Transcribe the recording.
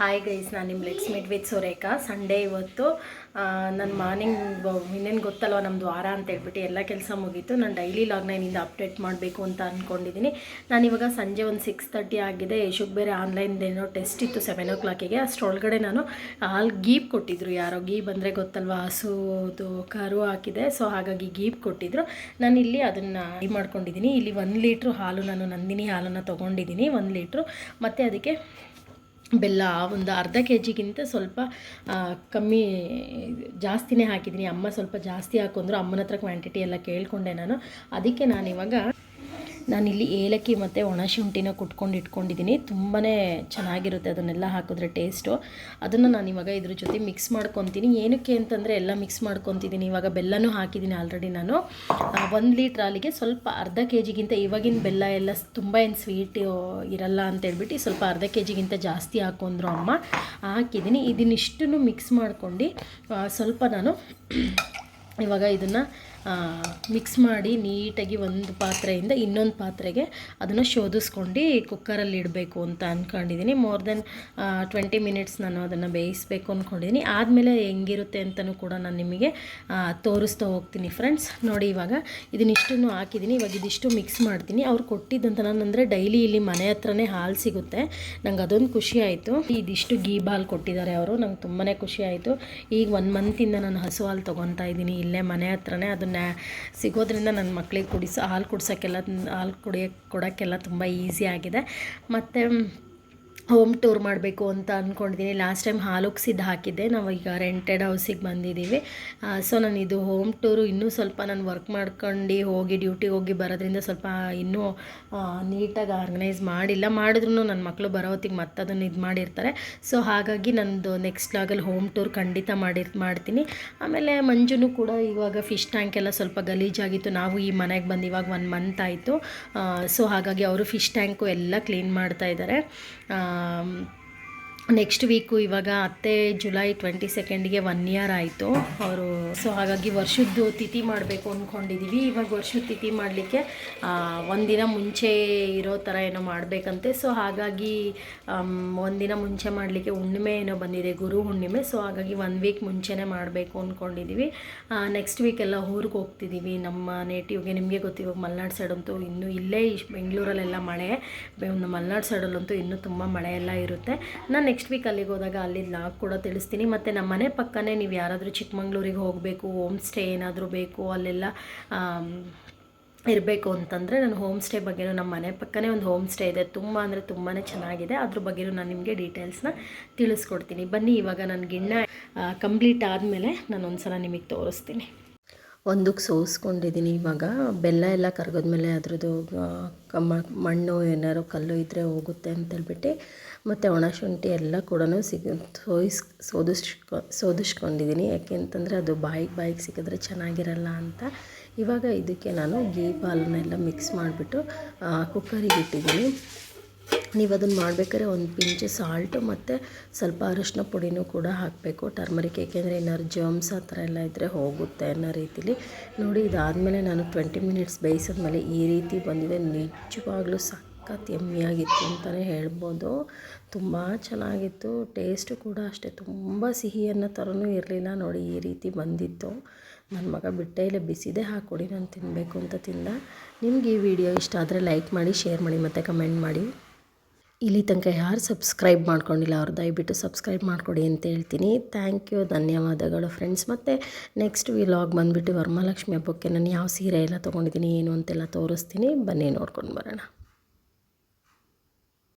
Hi guys ನಾನು ನಿಮ್ಮ let's meet with Surekha. Sunday ಇವತ್ತು ನನ್ನ ಮಾರ್ನಿಂಗ್ ಇನ್ನೇನು ಗೊತ್ತಲ್ವ ನಮ್ಮದು ವಾರ ಅಂತ ಹೇಳ್ಬಿಟ್ಟು ಎಲ್ಲ ಕೆಲಸ ಮುಗೀತು. ನಾನು ಡೈಲಿ ಲಾಗ್ನೈನಿಂದ ಅಪ್ಡೇಟ್ ಮಾಡಬೇಕು ಅಂತ ಅಂದ್ಕೊಂಡಿದ್ದೀನಿ ನಾನು ಇವಾಗ ಸಂಜೆ ಒಂದು ಸಿಕ್ಸ್ ತರ್ಟಿ ಆಗಿದೆ. ಯಶುಗ್ ಬೇರೆ ಆನ್ಲೈನ್ದೇನೋ ಟೆಸ್ಟ್ ಇತ್ತು ಸೆವೆನ್ ಓ ಕ್ಲಾಕಿಗೆ ಅಷ್ಟರೊಳಗಡೆ ನಾನು ಹಾಲು ಗೀಪ್ ಕೊಟ್ಟಿದ್ರು. ಯಾರೋ ಗೀಪ್ ಅಂದರೆ ಗೊತ್ತಲ್ವ? ಹಸುದು ಕರು ಹಾಕಿದೆ. ಸೊ ಹಾಗಾಗಿ ಗೀಪ್ ಕೊಟ್ಟಿದ್ರು. ನಾನು ಇಲ್ಲಿ ಅದನ್ನು ಇದು ಮಾಡ್ಕೊಂಡಿದ್ದೀನಿ ಇಲ್ಲಿ ಒಂದು ಲೀಟ್ರ್ ಹಾಲು ನಾನು ನಂದಿನಿ ಹಾಲನ್ನು ತೊಗೊಂಡಿದ್ದೀನಿ ಒಂದು ಲೀಟ್ರು ಮತ್ತು ಅದಕ್ಕೆ ಬೆಲ್ಲ ಒಂದು ಅರ್ಧ ಕೆ ಜಿಗಿಂತ ಸ್ವಲ್ಪ ಕಮ್ಮಿ ಜಾಸ್ತಿನೇ ಹಾಕಿದ್ದೀನಿ. ಅಮ್ಮ ಸ್ವಲ್ಪ ಜಾಸ್ತಿ ಹಾಕೊಂಡ್ರು ಅಮ್ಮನ ಹತ್ರ ಕ್ವಾಂಟಿಟಿ ಎಲ್ಲ ಕೇಳಿಕೊಂಡೆ ನಾನು. ಅದಕ್ಕೆ ನಾನಿವಾಗ ನಾನಿಲ್ಲಿ ಏಲಕ್ಕಿ ಮತ್ತು ಒಣಶುಂಠಿನ ಕುಟ್ಕೊಂಡು ಇಟ್ಕೊಂಡಿದ್ದೀನಿ. ತುಂಬಾ ಚೆನ್ನಾಗಿರುತ್ತೆ ಅದನ್ನೆಲ್ಲ ಹಾಕಿದ್ರೆ ಟೇಸ್ಟು ಅದನ್ನು ನಾನು ಇವಾಗ ಇದ್ರ ಜೊತೆ ಮಿಕ್ಸ್ ಮಾಡ್ಕೊತೀನಿ. ಏನಕ್ಕೆ ಅಂತಂದರೆ ಎಲ್ಲ ಮಿಕ್ಸ್ ಮಾಡ್ಕೊತಿದ್ದೀನಿ. ಇವಾಗ ಬೆಲ್ಲನೂ ಹಾಕಿದ್ದೀನಿ ಆಲ್ರೆಡಿ ನಾನು. ಒಂದು ಲೀಟ್ರ್ ಹಾಲಿಗೆ ಸ್ವಲ್ಪ ಅರ್ಧ ಕೆ ಜಿಗಿಂತ ಇವಾಗಿನ ಬೆಲ್ಲ ಎಲ್ಲ ತುಂಬ ಏನು ಸ್ವೀಟ್ ಇರಲ್ಲ ಅಂತ ಹೇಳ್ಬಿಟ್ಟು ಸ್ವಲ್ಪ ಅರ್ಧ ಕೆ ಜಿಗಿಂತ ಜಾಸ್ತಿ ಹಾಕೊಂಡ್ರು ಅಮ್ಮ. ಹಾಕಿದ್ದೀನಿ. ಇದನ್ನಿಷ್ಟನ್ನು ಮಿಕ್ಸ್ ಮಾಡ್ಕೊಂಡು ಸ್ವಲ್ಪ ನಾನು ಇವಾಗ ಇದನ್ನು ಮಿಕ್ಸ್ ಮಾಡಿ ನೀಟಾಗಿ ಒಂದು ಪಾತ್ರೆಯಿಂದ ಇನ್ನೊಂದು ಪಾತ್ರೆಗೆ ಅದನ್ನು ಶೋಧಿಸ್ಕೊಂಡು ಕುಕ್ಕರಲ್ಲಿ ಇಡಬೇಕು ಅಂತ ಅಂದ್ಕೊಂಡಿದ್ದೀನಿ ಮೋರ್ ದೆನ್ ಟ್ವೆಂಟಿ ಮಿನಿಟ್ಸ್ ನಾನು ಅದನ್ನು ಬೇಯಿಸಬೇಕು ಅಂದ್ಕೊಂಡಿದ್ದೀನಿ ಆದಮೇಲೆ ಹೆಂಗಿರುತ್ತೆ ಅಂತಲೂ ಕೂಡ ನಾನು ನಿಮಗೆ ತೋರಿಸ್ತಾ ಹೋಗ್ತೀನಿ ಫ್ರೆಂಡ್ಸ್ ನೋಡಿ ಇವಾಗ ಇದನ್ನಿಷ್ಟನ್ನು ಹಾಕಿದ್ದೀನಿ ಇವಾಗ ಇದಿಷ್ಟು ಮಿಕ್ಸ್ ಮಾಡ್ತೀನಿ. ಅವ್ರು ಕೊಟ್ಟಿದ್ದಂತ ನಾನು ಅಂದರೆ ಡೈಲಿ ಇಲ್ಲಿ ಮನೆ ಹತ್ರನೇ ಹಾಲು ಸಿಗುತ್ತೆ. ನಂಗೆ ಅದೊಂದು ಖುಷಿ ಆಯಿತು. ಇದಿಷ್ಟು ಗೀ ಬಾಲ್ ಕೊಟ್ಟಿದ್ದಾರೆ ಅವರು. ನಂಗೆ ತುಂಬಾ ಖುಷಿ ಆಯಿತು. ಈಗ ಒನ್ ಮಂತಿಂದ ನಾನು ಹಸು ಹಾಲು ತೊಗೊತಾ ಇದ್ದೀನಿ ಇಲ್ಲೇ ಮನೆ ಹತ್ರನೇ. ಅದನ್ನು ಸಿಗೋದ್ರಿಂದ ನನ್ನ ಮಕ್ಕಳಿಗೆ ಕುಡಿಸೋ ಹಾಲು ಕುಡಿಸೋಕ್ಕೆಲ್ಲ ಹಾಲು ಕುಡಿಯೋಕ್ಕೆ ಕೊಡೋಕ್ಕೆಲ್ಲ ತುಂಬ ಈಸಿ ಆಗಿದೆ. ಮತ್ತು ಹೋಮ್ ಟೂರ್ ಮಾಡಬೇಕು ಅಂತ ಅಂದ್ಕೊಂಡಿದ್ದೀನಿ ಲಾಸ್ಟ್ ಟೈಮ್ ಹಾಲುಕ್ಸಿದ್ದು ಹಾಕಿದ್ದೆ. ನಾವು ಈಗ ರೆಂಟೆಡ್ ಹೌಸಿಗೆ ಬಂದಿದ್ದೀವಿ ಸೊ ನಾನು ಇದು ಹೋಮ್ ಟೂರು ಇನ್ನೂ ಸ್ವಲ್ಪ ನಾನು ವರ್ಕ್ ಮಾಡ್ಕೊಂಡು ಹೋಗಿ ಡ್ಯೂಟಿಗೆ ಹೋಗಿ ಬರೋದ್ರಿಂದ ಸ್ವಲ್ಪ ಇನ್ನೂ ನೀಟಾಗಿ ಆರ್ಗನೈಸ್ ಮಾಡಿಲ್ಲ. ಮಾಡಿದ್ರೂ ನನ್ನ ಮಕ್ಕಳು ಬರೋ ಹೊತ್ತಿಗೆ ಮತ್ತೆ ಅದನ್ನು ಇದು ಮಾಡಿರ್ತಾರೆ. ಸೊ ಹಾಗಾಗಿ ನನ್ನದು ನೆಕ್ಸ್ಟ್ ಲಾಗಲ್ಲಿ ಹೋಮ್ ಟೂರ್ ಖಂಡಿತ ಮಾಡಿ ಮಾಡ್ತೀನಿ. ಆಮೇಲೆ ಮಂಜುನು ಕೂಡ ಇವಾಗ ಫಿಶ್ ಟ್ಯಾಂಕ್ ಎಲ್ಲ ಸ್ವಲ್ಪ ಗಲೀಜಾಗಿತ್ತು. ನಾವು ಈ ಮನೆಗೆ ಬಂದು ಇವಾಗ ಒನ್ ಮಂತ್ ಆಯಿತು. ಸೊ ಹಾಗಾಗಿ ಅವರು ಫಿಶ್ ಟ್ಯಾಂಕು ಎಲ್ಲ ಕ್ಲೀನ್ ಮಾಡ್ತಾ ಇದ್ದಾರೆ um, ನೆಕ್ಸ್ಟ್ ವೀಕು ಇವಾಗ ಅತ್ತೆ ಜುಲೈ ಟ್ವೆಂಟಿ ಸೆಕೆಂಡ್ಗೆ ಒನ್ ಇಯರ್ ಆಯಿತು. ಅವರು ಸೊ ಹಾಗಾಗಿ ವರ್ಷದ್ದು ತಿಥಿ ಮಾಡಬೇಕು ಅಂದ್ಕೊಂಡಿದ್ದೀವಿ ಇವಾಗ ವರ್ಷದ ತಿಥಿ ಮಾಡಲಿಕ್ಕೆ ಒಂದಿನ ಮುಂಚೆ ಇರೋ ಥರ ಏನೋ ಮಾಡಬೇಕಂತೆ. ಸೊ ಹಾಗಾಗಿ ಒಂದಿನ ಮುಂಚೆ ಮಾಡಲಿಕ್ಕೆ ಹುಣ್ಣಿಮೆ ಏನೋ ಬಂದಿದೆ, ಗುರು ಹುಣ್ಣಿಮೆ. ಸೊ ಹಾಗಾಗಿ ಒನ್ ವೀಕ್ ಮುಂಚೆನೇ ಮಾಡಬೇಕು ಅಂದ್ಕೊಂಡಿದ್ದೀವಿ ನೆಕ್ಸ್ಟ್ ವೀಕ್ ಎಲ್ಲ ಊರಿಗೆ ಹೋಗ್ತಿದ್ದೀವಿ ನಮ್ಮ ನೇಟಿವ್ಗೆ ನಿಮಗೆ ಗೊತ್ತು ಇವಾಗ ಮಲೆನಾಡು ಸೈಡಂತೂ ಇನ್ನೂ ಇಲ್ಲೇ ಬೆಂಗಳೂರಲ್ಲೆಲ್ಲ ಮಳೆ. ಮಲೆನಾಡು ಸೈಡಲ್ಲಂತೂ ಇನ್ನೂ ತುಂಬ ಮಳೆ ಎಲ್ಲ ಇರುತ್ತೆ. ನಾನು ನೆಕ್ಸ್ಟ್ ವೀಕ್ ಅಲ್ಲಿಗೆ ಹೋದಾಗ ಅಲ್ಲಿ ಲಾಗ್ ಕೂಡ ತಿಳಿಸ್ತೀನಿ. ಮತ್ತು ನಮ್ಮ ಮನೆ ಪಕ್ಕನೇ ನೀವು ಯಾರಾದರೂ ಚಿಕ್ಕಮಂಗ್ಳೂರಿಗೆ ಹೋಗಬೇಕು ಹೋಮ್ ಸ್ಟೇ ಏನಾದರೂ ಬೇಕು, ಅಲ್ಲೆಲ್ಲ ಇರಬೇಕು ಅಂತಂದರೆ ನಾನು ಹೋಮ್ ಸ್ಟೇ ಬಗ್ಗೆನೂ ನಮ್ಮ ಮನೆ ಪಕ್ಕನೇ ಒಂದು ಹೋಮ್ ಸ್ಟೇ ಇದೆ. ತುಂಬ ಅಂದರೆ ತುಂಬಾ ಚೆನ್ನಾಗಿದೆ. ಅದ್ರ ಬಗ್ಗೆನೂ ನಾನು ನಿಮಗೆ ಡೀಟೇಲ್ಸ್ನ ತಿಳಿಸ್ಕೊಡ್ತೀನಿ. ಬನ್ನಿ, ಇವಾಗ ನನ್ನ ಗಿಣ್ಣ ಕಂಪ್ಲೀಟ್ ಆದಮೇಲೆ ನಾನು ಒಂದ್ಸಲ ನಿಮಗೆ ತೋರಿಸ್ತೀನಿ. ಒಂದಕ್ಕೆ ಸೋಸ್ಕೊಂಡಿದ್ದೀನಿ ಇವಾಗ. ಬೆಲ್ಲ ಎಲ್ಲ ಕರಗಿದ್ಮೇಲೆ ಅದ್ರದ್ದು ಕಮ್ಮ, ಮಣ್ಣು ಏನಾದ್ರು ಕಲ್ಲು ಇದ್ದರೆ ಹೋಗುತ್ತೆ ಅಂತೇಳ್ಬಿಟ್ಟು ಮತ್ತು ಒಣ ಶುಂಠಿ ಎಲ್ಲ ಕೂಡ ಸಿಗ, ಸೋಯಿಸ್, ಸೋದಿಸ್ಕೊ ಸೋದಿಸ್ಕೊಂಡಿದ್ದೀನಿ ಯಾಕೆ ಅಂತಂದರೆ ಅದು ಬಾಯಿಗೆ ಬಾಯಿಗೆ ಸಿಕ್ಕಿದ್ರೆ ಚೆನ್ನಾಗಿರಲ್ಲ ಅಂತ. ಇವಾಗ ಇದಕ್ಕೆ ನಾನು ಗೀ ಪಾಲನ್ನೆಲ್ಲ ಮಿಕ್ಸ್ ಮಾಡಿಬಿಟ್ಟು ಕುಕ್ಕರಿಗೆ ಇಟ್ಟಿದ್ದೀನಿ ನೀವು ಅದನ್ನು ಮಾಡ್ಬೇಕಾದ್ರೆ ಒಂದು ಪಿಂಚ್ ಸಾಲ್ಟು ಮತ್ತು ಸ್ವಲ್ಪ ಅರಿಶಿನ ಪುಡಿನೂ ಕೂಡ ಹಾಕಬೇಕು. ಟರ್ಮರಿಕ್ ಏಕೆಂದರೆ ಏನಾದ್ರು ಜರ್ಮ್ಸ್ ಆ ಥರ ಎಲ್ಲ ಇದ್ದರೆ ಹೋಗುತ್ತೆ ಅನ್ನೋ ರೀತಿಲಿ. ನೋಡಿ, ಇದಾದಮೇಲೆ ನಾನು ಟ್ವೆಂಟಿ ಮಿನಿಟ್ಸ್ ಬೇಯಿಸಿದ್ಮೇಲೆ ಈ ರೀತಿ ಬಂದಿದೆ. ನಿಜವಾಗ್ಲೂ ಸಖತ್ ಎಮ್ಮಿಯಾಗಿತ್ತು ಅಂತಲೇ ಹೇಳ್ಬೋದು. ತುಂಬ ಚೆನ್ನಾಗಿತ್ತು. ಟೇಸ್ಟು ಕೂಡ ಅಷ್ಟೇ. ತುಂಬ ಸಿಹಿ ಅನ್ನೋ ಥರನೂ ಇರಲಿಲ್ಲ. ನೋಡಿ, ಈ ರೀತಿ ಬಂದಿತ್ತು. ನನ್ನ ಮಗ ಬಿಟ್ಟೆ ಇಲ್ಲ. ಬಿಸಿದೇ ಹಾಕ್ಕೊಡಿ, ನಾನು ತಿನ್ನಬೇಕು ಅಂತ ತಿಂದ. ನಿಮಗೆ ಈ ವಿಡಿಯೋ ಇಷ್ಟ ಆದರೆ ಲೈಕ್ ಮಾಡಿ ಶೇರ್ ಮಾಡಿ ಮತ್ತು ಕಮೆಂಟ್ ಮಾಡಿ. ಇಲ್ಲಿ ತನಕ ಯಾರು ಸಬ್ಸ್ಕ್ರೈಬ್ ಮಾಡ್ಕೊಂಡಿಲ್ಲ ಅವ್ರು ದಯವಿಟ್ಟು ಸಬ್ಸ್ಕ್ರೈಬ್ ಮಾಡಿಕೊಡಿ ಅಂತ ಹೇಳ್ತೀನಿ. ಥ್ಯಾಂಕ್ ಯು ಧನ್ಯವಾದಗಳು ಫ್ರೆಂಡ್ಸ್ ಮತ್ತು ನೆಕ್ಸ್ಟ್ ವಿಲಾಗ್ ಬಂದುಬಿಟ್ಟು ವರಮಹಾಲಕ್ಷ್ಮಿ ಹಬ್ಬಕ್ಕೆ ನಾನು ಯಾವ ಸೀರೆ ಎಲ್ಲ ತೊಗೊಂಡಿದ್ದೀನಿ, ಏನು ಅಂತೆಲ್ಲ ತೋರಿಸ್ತೀನಿ. ಬನ್ನಿ ನೋಡ್ಕೊಂಡು ಬರೋಣ.